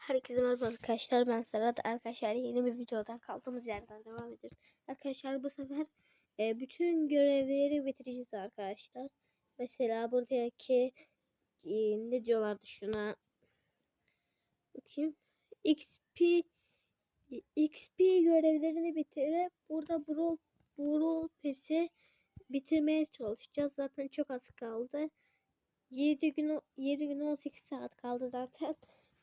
Herkese merhaba arkadaşlar ben Serhat arkadaşlar yeni bir videodan kaldığımız yerden devam ediyoruz. Arkadaşlar bu sefer e, bütün görevleri bitireceğiz arkadaşlar. Mesela buradaki e, ne diyorlardı şuna bakayım XP XP görevlerini bitirip burada Brawl, Brawl Pass'i bitirmeye çalışacağız. Zaten çok az kaldı. 7 gün 7 gün 18 saat kaldı zaten.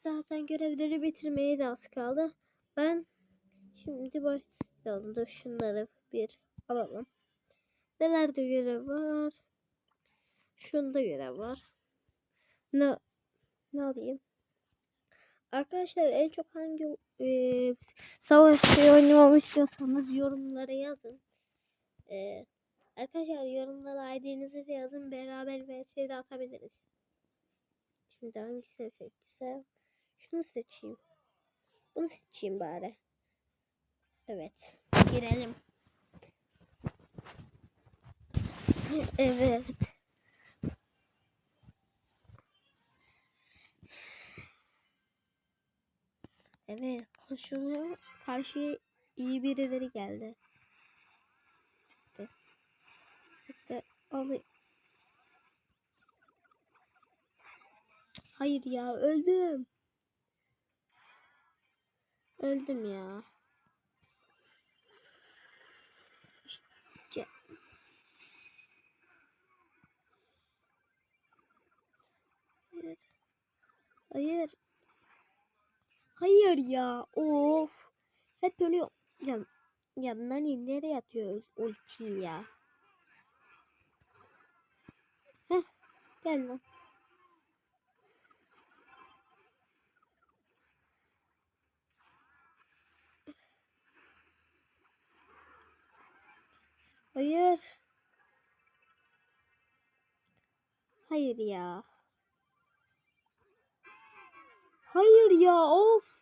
Zaten görevleri bitirmeye de az kaldı. Ben şimdi başlayalım. Dur şunları bir alalım. Nelerde görev var? Şunda görev var. Ne ne alayım? Arkadaşlar en çok hangi e, savaş şey oynamamı istiyorsanız yorumlara yazın. E, arkadaşlar yorumlara ID'nizi de yazın. Beraber VS'de atabiliriz. Şimdi hangisini seçsem? Şunu seçeyim. Bunu seçeyim bari. Evet. Girelim. Evet. Evet. Karşıya, karşıya iyi birileri geldi. Bitti. Bitti. Abi. Hayır ya öldüm. Öldüm ya. İşte. Hayır. Hayır. Ya. Of. Hep ölüyor. Ya, ya Nani nereye atıyor ultiyi ya? Heh. Gel lan. Oh, Hayır. Hayır ya. Hayır ya of. Oh.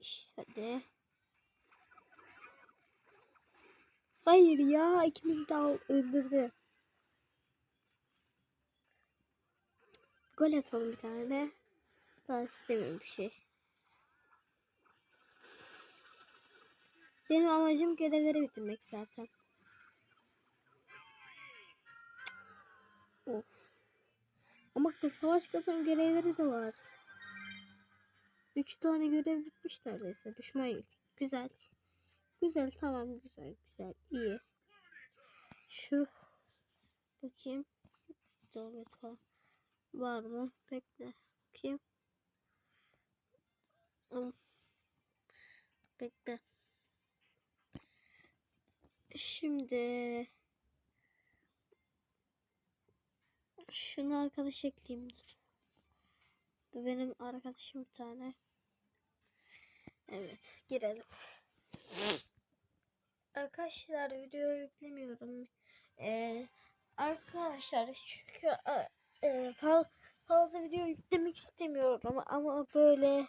İşte hadi. Hayır ya ikimizi de al- öldürdü. Gol atalım bir tane. Daha istemiyorum bir şey. Benim amacım görevleri bitirmek zaten. Of. Ama savaş kazan görevleri de var. Üç tane görev bitmiş neredeyse. Düşman yok. Güzel. Güzel tamam güzel güzel iyi. Şu bakayım. Davet falan var mı? Bekle. Bakayım. Bekle. Şimdi şunu arkadaş ekleyeyim dur. Bu benim arkadaşım bir tane. Evet girelim. Arkadaşlar video yüklemiyorum. Ee, arkadaşlar çünkü e, fa- fazla video yüklemek istemiyorum ama böyle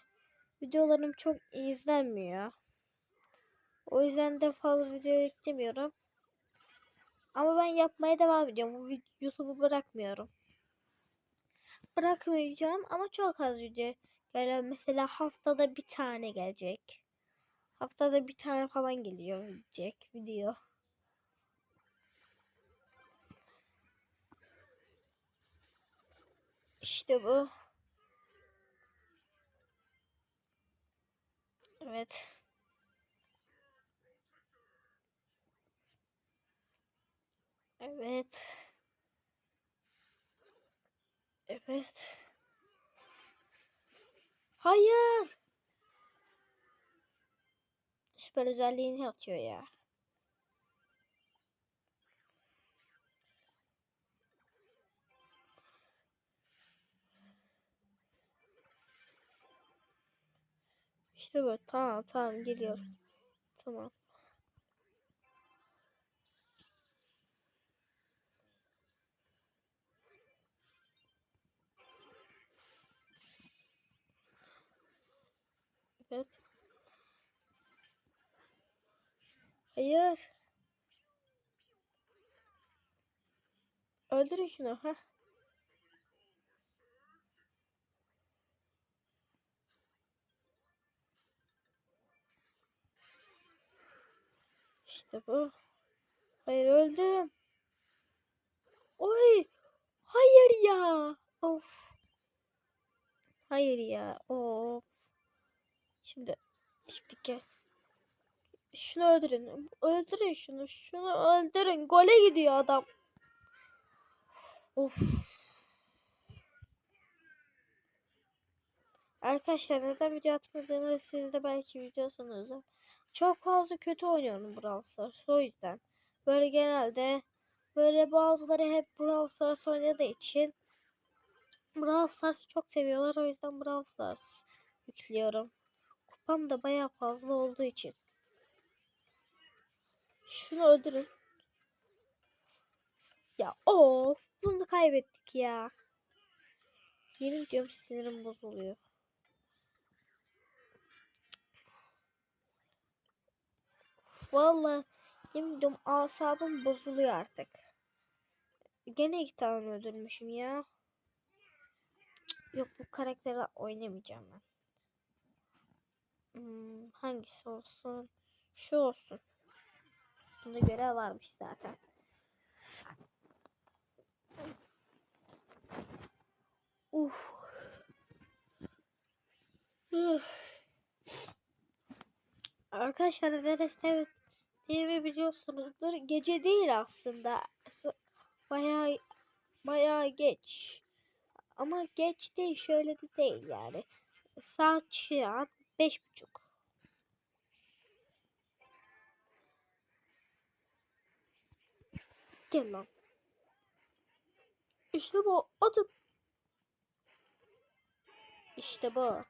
videolarım çok izlenmiyor. O yüzden de fazla video yüklemiyorum. Ama ben yapmaya devam ediyorum. Bu YouTube'u bırakmıyorum. Bırakmayacağım ama çok az video. Yani mesela haftada bir tane gelecek. Haftada bir tane falan geliyor gelecek video. İşte bu. Evet. Evet. Evet. Hayır. Süper özelliğini atıyor ya. İşte bu. Tamam tamam geliyor. Tamam. Evet. Hayır. Öldürün şunu. ha. İşte bu. Hayır öldüm. Oy. Hayır ya. Of. Hayır ya. Of. Şimdi. Şimdi gel. Şunu öldürün. Öldürün şunu. Şunu öldürün. Gole gidiyor adam. Of. Arkadaşlar neden video atmadığımı siz de belki biliyorsunuz. Çok fazla kötü oynuyorum Brawl Stars. O yüzden. Böyle genelde böyle bazıları hep Brawl Stars oynadığı için Brawl Stars'ı çok seviyorlar. O yüzden Brawl Stars yüklüyorum. Kupam da baya fazla olduğu için. Şunu öldürün. Ya of bunu kaybettik ya. Yemin ediyorum sinirim bozuluyor. Vallahi yemin ediyorum asabım bozuluyor artık. Gene iki tane öldürmüşüm ya. Yok bu karakteri oynamayacağım ben. Hmm, hangisi olsun? Şu olsun. Bunda görev varmış zaten. Uf. Arkadaşlar neresi evet diye biliyorsunuzdur. Gece değil aslında. Bayağı bayağı geç. Ama geç değil şöyle de değil yani. Saat şu an beş buçuk. Gel lan. İşte bu adım. İşte bu.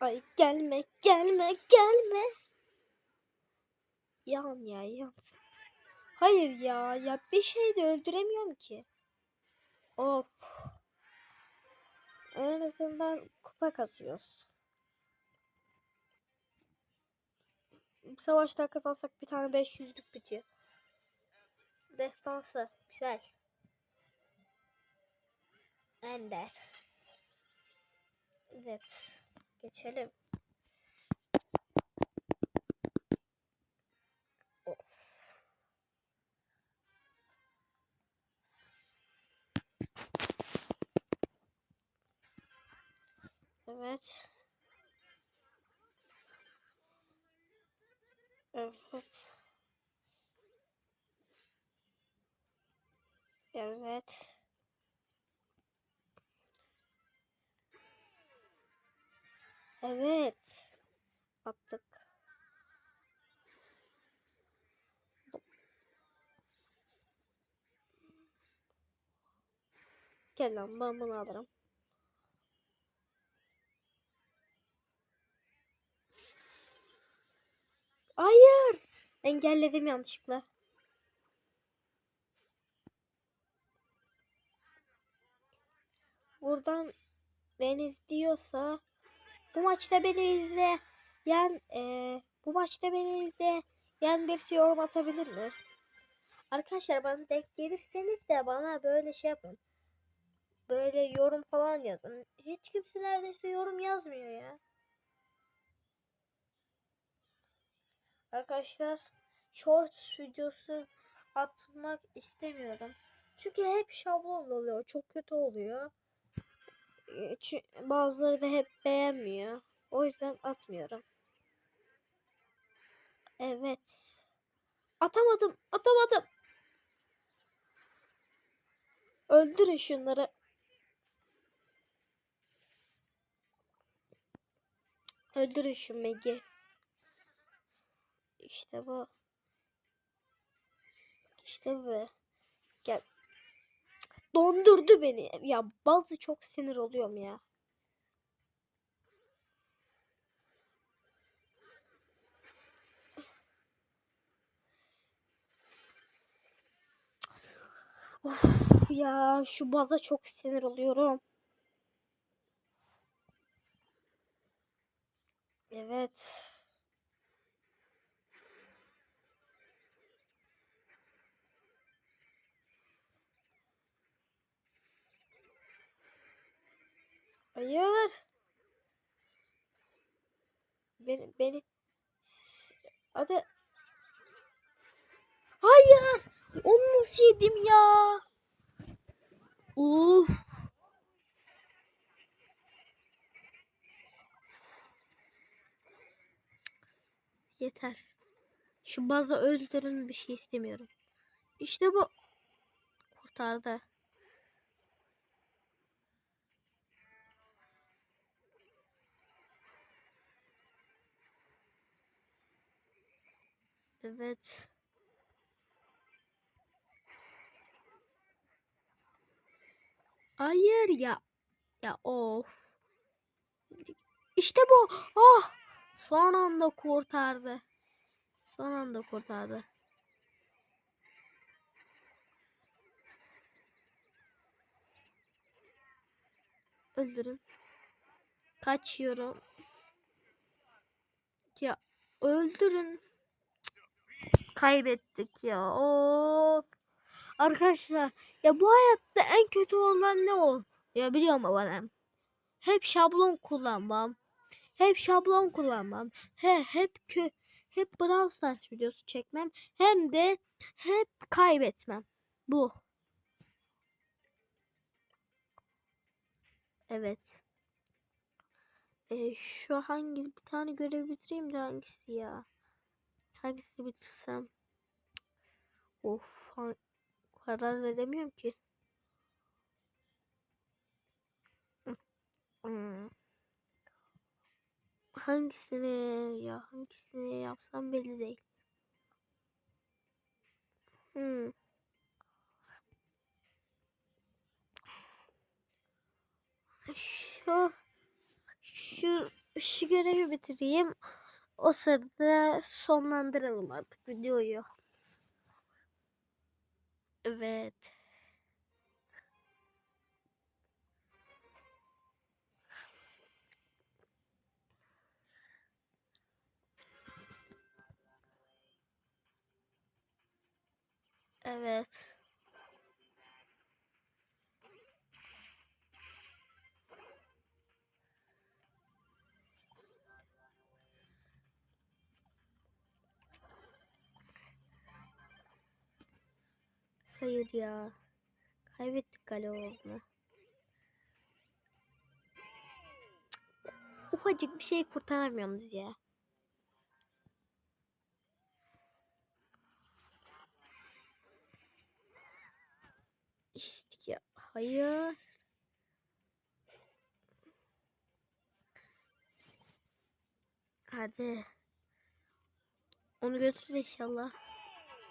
Ay gelme gelme gelme. Yan ya yan. Hayır ya ya bir şey de öldüremiyorum ki. Of. En azından kupa kasıyoruz. Savaşta kazansak bir tane 500'lük bitiyor. Destansı. Güzel. Ender. Evet. Geçelim. Evet. Evet. Evet. Evet. Attık. Gel lan ben bunu alırım. Hayır. Engelledim yanlışlıkla. Buradan beni izliyorsa bu maçta beni izle. Yan eee, bu maçta beni izle. Yan birisi yorum atabilir mi? Arkadaşlar bana denk gelirseniz de bana böyle şey yapın. Böyle yorum falan yazın. Hiç kimse neredeyse yorum yazmıyor ya. Arkadaşlar shorts videosu atmak istemiyorum. Çünkü hep şablon oluyor. Çok kötü oluyor. Ee, Bazıları da hep beğenmiyor. O yüzden atmıyorum. Evet. Atamadım. Atamadım. Öldürün şunları. Öldürün şu Meg'i. İşte bu. İşte bu. Gel. Dondurdu beni. Ya bazı çok sinir oluyorum ya. Of ya şu baza çok sinir oluyorum. Evet. Hayır. Beni beni Hadi. Hayır. Onu nasıl yedim ya? Uf. Yeter. Şu bazı öldürün bir şey istemiyorum. İşte bu. Kurtardı. Evet. Hayır ya. Ya of. İşte bu. Oh. Son anda kurtardı. Son anda kurtardı. Öldürün. Kaçıyorum. Ya öldürün. Kaybettik ya. Of. Arkadaşlar ya bu hayatta en kötü olan ne o? Ya biliyor musun bana? Hep şablon kullanmam. Hep şablon kullanmam. He hep kö hep Brawl Stars videosu çekmem. Hem de hep kaybetmem. Bu. Evet. E, şu hangi bir tane görev bitireyim de hangisi ya? Hangisini bitirsem? Of, karar veremiyorum ki. Hmm. Hangisini ya hangisini yapsam belli değil. Hmm. Şu şu şu görevi bitireyim. O sırada sonlandıralım artık videoyu. Evet. Evet. Hayır ya. Kaybettik galiba. Ufacık bir şey kurtaramıyoruz ya. İşte ya. Hayır. Hadi. Onu götür inşallah.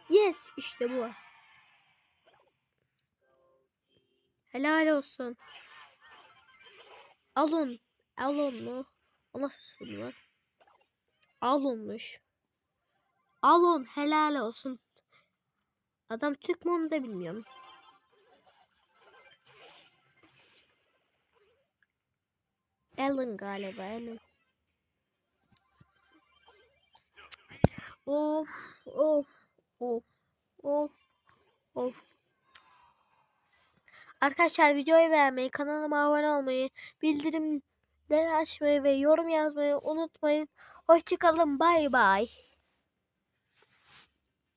Yes işte bu. Helal olsun. Alon. Alon mu? O nasıl mı? Alonmuş. Alon helal olsun. Adam Türk mü onu da bilmiyorum. Alan galiba Alan. Of of of of of. Arkadaşlar videoyu beğenmeyi, kanalıma abone olmayı, bildirimleri açmayı ve yorum yazmayı unutmayın. Hoşçakalın. Bay bay.